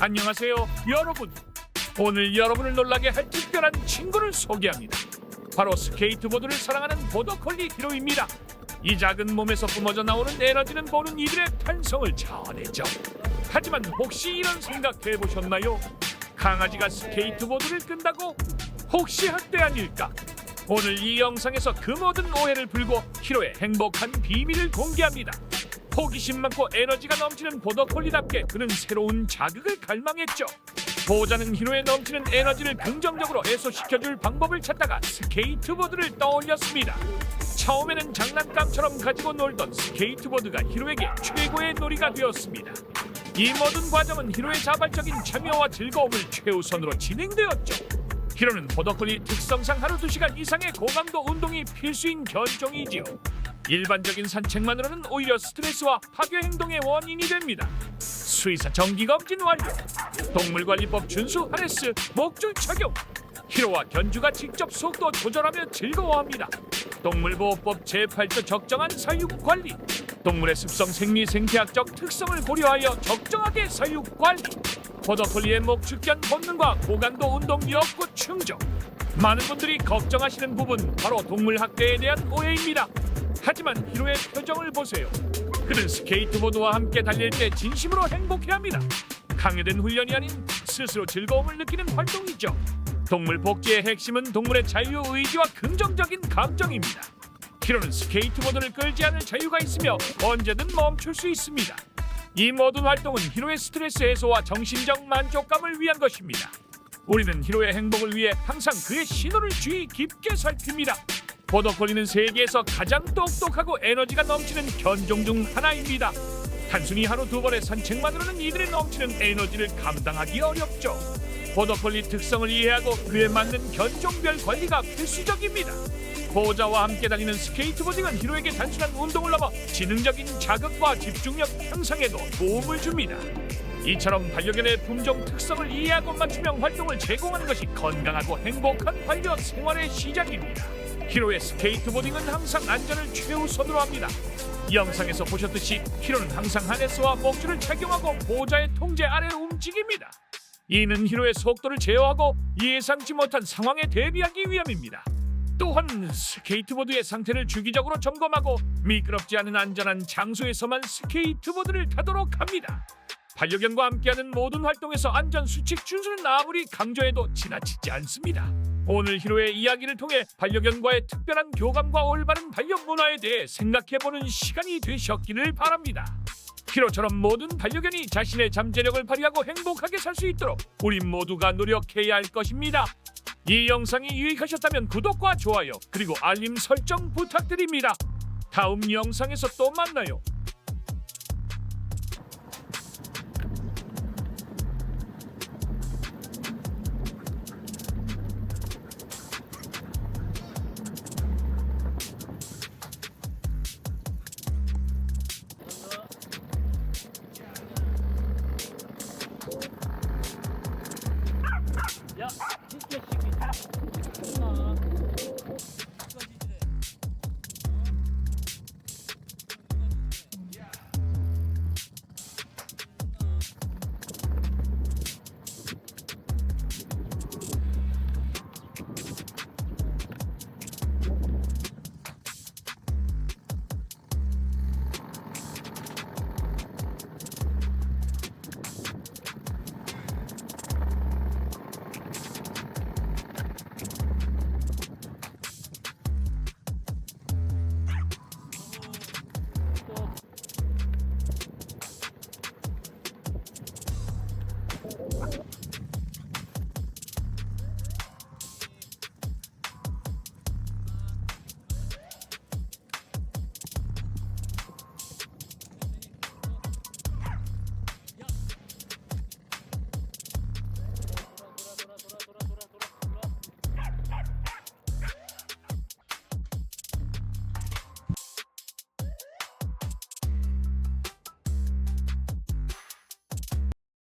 안녕하세요, 여러분. 오늘 여러분을 놀라게 할 특별한 친구를 소개합니다. 바로 스케이트보드를 사랑하는 보더콜리 히로입니다. 이 작은 몸에서 뿜어져 나오는 에너지는 보는 이들의 탄성을 자아내죠. 하지만 혹시 이런 생각 해 보셨나요? 강아지가 스케이트보드를 끈다고 혹시 학대 아닐까? 오늘 이 영상에서 그 모든 오해를 풀고 히로의 행복한 비밀을 공개합니다. 호기심 많고 에너지가 넘치는 보더콜리답게 그는 새로운 자극을 갈망했죠. 보자는 히로의 넘치는 에너지를 긍정적으로 해소시켜줄 방법을 찾다가 스케이트보드를 떠올렸습니다. 처음에는 장난감처럼 가지고 놀던 스케이트보드가 히로에게 최고의 놀이가 되었습니다. 이 모든 과정은 히로의 자발적인 참여와 즐거움을 최우선으로 진행되었죠. 히로는 보더콜리 특성상 하루 2시간 이상의 고강도 운동이 필수인 견종이지요. 일반적인 산책만으로는 오히려 스트레스와 파괴 행동의 원인이 됩니다. 수의사 정기 검진 완료, 동물관리법 준수 하네스 목줄 착용, 히로와 견주가 직접 속도 조절하며 즐거워합니다. 동물보호법 제8조 적정한 사육 관리, 동물의 습성 생리 생태학적 특성을 고려하여 적정하게 사육 관리, 보더콜리의 목축견 본능과 고강도 운동 욕구 충족. 많은 분들이 걱정하시는 부분 바로 동물 학대에 대한 오해입니다. 하지만 히로의 표정을 보세요. 그는 스케이트보드와 함께 달릴 때 진심으로 행복해합니다. 강요된 훈련이 아닌 스스로 즐거움을 느끼는 활동이죠. 동물 복지의 핵심은 동물의 자유 의지와 긍정적인 감정입니다. 히로는 스케이트보드를 끌지 않을 자유가 있으며 언제든 멈출 수 있습니다. 이 모든 활동은 히로의 스트레스 해소와 정신적 만족감을 위한 것입니다. 우리는 히로의 행복을 위해 항상 그의 신호를 주의 깊게 살핍니다. 보더콜리는 세계에서 가장 똑똑하고 에너지가 넘치는 견종 중 하나입니다. 단순히 하루 두 번의 산책만으로는 이들의 넘치는 에너지를 감당하기 어렵죠. 보더콜리 특성을 이해하고 그에 맞는 견종별 관리가 필수적입니다. 보호자와 함께 다니는 스케이트보딩은 히로에게 단순한 운동을 넘어 지능적인 자극과 집중력 향상에도 도움을 줍니다. 이처럼 반려견의 품종 특성을 이해하고 맞춤형 활동을 제공하는 것이 건강하고 행복한 반려 생활의 시작입니다. 히로의 스케이트보딩은 항상 안전을 최우선으로 합니다. 영상에서 보셨듯이 히로는 항상 하네스와 목줄을 착용하고 보호자의 통제 아래 움직입니다. 이는 히로의 속도를 제어하고 예상치 못한 상황에 대비하기 위함입니다. 또한 스케이트보드의 상태를 주기적으로 점검하고 미끄럽지 않은 안전한 장소에서만 스케이트보드를 타도록 합니다. 반려견과 함께하는 모든 활동에서 안전 수칙 준수는 아무리 강조해도 지나치지 않습니다. 오늘 히로의 이야기를 통해 반려견과의 특별한 교감과 올바른 반려 문화에 대해 생각해보는 시간이 되셨기를 바랍니다. 히로처럼 모든 반려견이 자신의 잠재력을 발휘하고 행복하게 살 수 있도록 우리 모두가 노력해야 할 것입니다. 이 영상이 유익하셨다면 구독과 좋아요 그리고 알림 설정 부탁드립니다. 다음 영상에서 또 만나요. 하겠습니다.